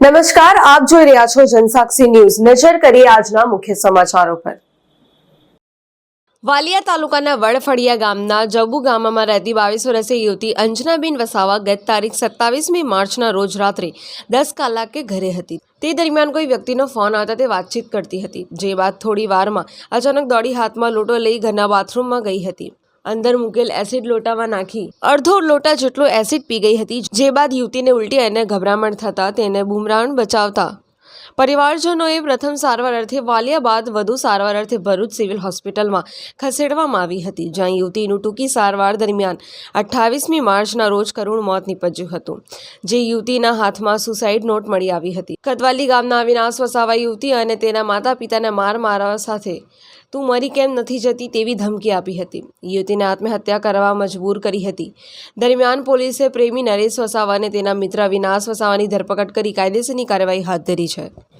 નમસ્કાર, આપ જોઈ રહ્યા છો જનસાક્ષી ન્યૂઝ. નજર કરીએ આજના મુખ્ય સમાચારો પર. વાલિયા તાલુકાના વડફળિયા ગામના જબુ ગામમાં રહેતી બાવીસ વર્ષીય યુવતી અંજનાબેન વસાવા ગત તારીખ સત્તાવીસમી માર્ચના રોજ રાત્રે દસ કલાકે ઘરે હતી. તે દરમિયાન કોઈ વ્યક્તિનો ફોન આવતા તે વાતચીત કરતી હતી, જે બાદ થોડી વારમાં અચાનક દોડી હાથમાં લોટો લઈ ઘરના બાથરૂમમાં ગઈ હતી. અંદર મૂકેલ એસિડ લોટામાં નાખી. અડધો લોટા જેટલો એસિડ પી ગઈ હતી, જે બાદ યુવતીને ઉલટી અને ગભરામણ થતા તેને બુમરાણ બચાવતા પરિવારજનોએ પ્રથમ સારવાર અર્થે વાલિયા બાદ વધુ સારવાર અર્થે ભરૂચ સિવિલ હોસ્પિટલમાં ખસેડવામાં આવી હતી, જ્યાં યુવતીનું ટૂંકી સારવાર દરમિયાન અઠ્ઠાવીસમી માર્ચના રોજ કરુણ મોત નીપજ્યું હતું, જે યુવતીના હાથમાં સુસાઇડ નોટ મળી આવી હતી. કદવાલી ગામના અવિનાશ વસાવા યુવતી અને તેના માતા પિતાને માર મારવા સાથે, તું મરી કેમ નથી જતી? તેવી ધમકી આપી હતી. યુવતીને આત્મહત્યા કરવા મજબૂર કરી હતી. દરમિયાન પોલીસે પ્રેમી નરેશ વસાવા અને તેના મિત્ર અવિનાશ વસાવાની ધરપકડ કરી કાયદેસરની કાર્યવાહી હાથ ધરી છે.